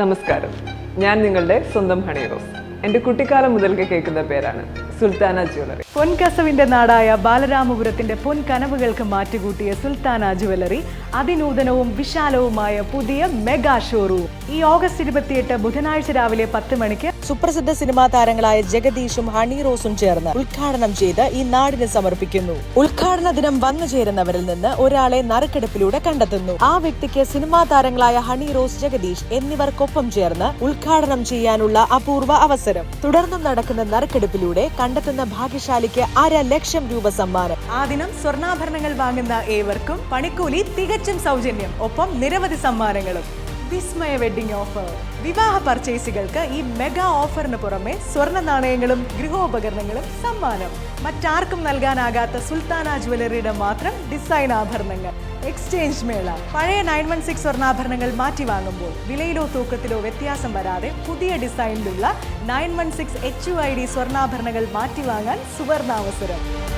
നമസ്കാരം. ഞാൻ നിങ്ങളുടെ സ്വന്തം ഹണി റോസ്. എന്റെ കുട്ടിക്കാലം മുതൽക്ക് കേൾക്കുന്ന പേരാണ് സുൽത്താന ജ്വല്ലറി. പൊൻകസവിന്റെ നാടായ ബാലരാമപുരത്തിന്റെ പൊൻകനവുകൾക്ക് മാറ്റുകൂട്ടിയ സുൽത്താന ജുവലറി അതിനൂതനവും വിശാലവുമായ പുതിയ മെഗാ ഷോറൂം. ഈ ഓഗസ്റ്റ് ഇരുപത്തിയെട്ട് ബുധനാഴ്ച രാവിലെ പത്ത് മണിക്ക് സുപ്രസിദ്ധ സിനിമാ താരങ്ങളായ ജഗദീഷും ഹണി റോസും ചേർന്ന് ഉദ്ഘാടനം ചെയ്ത് ഈ നാടിന് സമർപ്പിക്കുന്നു. ഉദ്ഘാടന ദിനം വന്നു ചേരുന്നവരിൽ നിന്ന് ഒരാളെ നറുക്കെടുപ്പിലൂടെ കണ്ടെത്തുന്നു. ആ വ്യക്തിക്ക് സിനിമാ താരങ്ങളായ ഹണി റോസ് ജഗദീഷ് എന്നിവർക്കൊപ്പം ചേർന്ന് ഉദ്ഘാടനം ചെയ്യാനുള്ള അപൂർവ അവസരം. തുടർന്നും നടക്കുന്ന നറുക്കെടുപ്പിലൂടെ കണ്ടെത്തുന്ന ഭാഗ്യശാലിക്ക് അര ലക്ഷം രൂപ സമ്മാനം. ആ ദിനം സ്വർണാഭരണങ്ങൾ വാങ്ങുന്ന ഏവർക്കും പണിക്കൂലി തികച്ചും സൗജന്യം ഒപ്പം നിരവധി സമ്മാനങ്ങളും. Vismaya wedding offer. വിവാഹ പർച്ചേസുകൾക്ക് ഈ മെഗാ ഓഫറിന് പുറമെ സ്വർണ നാണയങ്ങളും ഗൃഹോപകരണങ്ങളും സമ്മാനം. മറ്റാർക്കും നൽകാനാകാത്ത സുൽത്താന ജ്വല്ലറിയുടെ മാത്രം ഡിസൈൻ ആഭരണങ്ങൾ. എക്സ്ചേഞ്ച് മേള. പഴയ നയൻ വൺ സിക്സ് സ്വർണാഭരണങ്ങൾ മാറ്റി വാങ്ങുമ്പോൾ വിലയിലോ തൂക്കത്തിലോ വ്യത്യാസം വരാതെ പുതിയ ഡിസൈനിലുള്ള nine one six H U I D സ്വർണാഭരണങ്ങൾ മാറ്റി വാങ്ങാൻ സുവർണാവസരം.